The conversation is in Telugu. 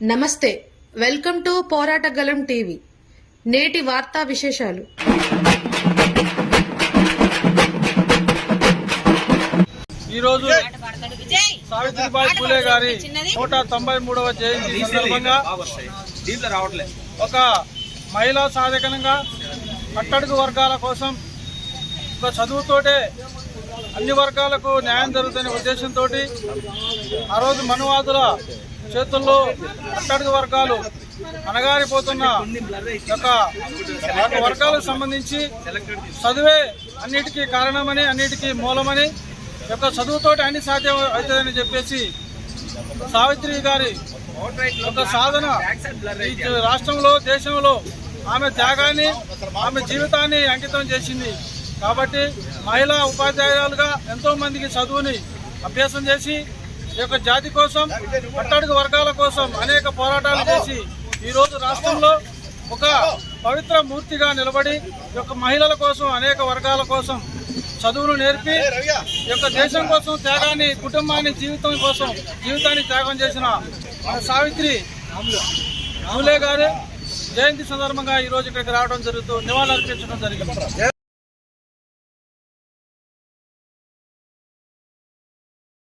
నమస్తే వెల్కమ్ టు పోరాటగలం టీవీ. నేటి వార్తా విశేషాలు. ఈరోజు సావిత్రిబాయి పూలే గారి నూట తొంభై మూడవ జయంతి సందర్భంగా ఒక మహిళా సాధకనంగా కట్టడుగు వర్గాల కోసం ఒక చదువుతోటే అన్ని వర్గాలకు న్యాయం జరుగుతున్న ఉద్దేశంతో ఆ రోజు మనువాదుల చేతుల్లో అట్టడుగు వర్గాలు అనగారిపోతున్న యొక్క వర్గాలకు సంబంధించి చదువే అన్నిటికీ కారణమని అన్నిటికీ మూలమని యొక్క చదువుతోటి అన్ని సాధ్యం అవుతుందని చెప్పేసి సావిత్రి గారి ఒక సాధన రాష్ట్రంలో దేశంలో ఆమె త్యాగాన్ని ఆమె జీవితాన్ని అంకితం చేసింది. కాబట్టి మహిళా ఉపాధ్యాయులుగా ఎంతో మందికి చదువుని అభ్యాసం చేసి ఈ యొక్క జాతి కోసం అట్టడుగు వర్గాల కోసం అనేక పోరాటాలు చేసి ఈరోజు రాష్ట్రంలో ఒక పవిత్ర మూర్తిగా నిలబడి యొక్క మహిళల కోసం అనేక వర్గాల కోసం చదువులు నేర్పి యొక్క దేశం కోసం త్యాగాన్ని కుటుంబాన్ని జీవితం కోసం జీవితాన్ని త్యాగం చేసిన మన సావిత్రి పూలే గారు. జయంతి సందర్భంగా ఈరోజు ఇక్కడికి రావడం జరుగుతూ నివాళులు అర్పించడం జరిగింది.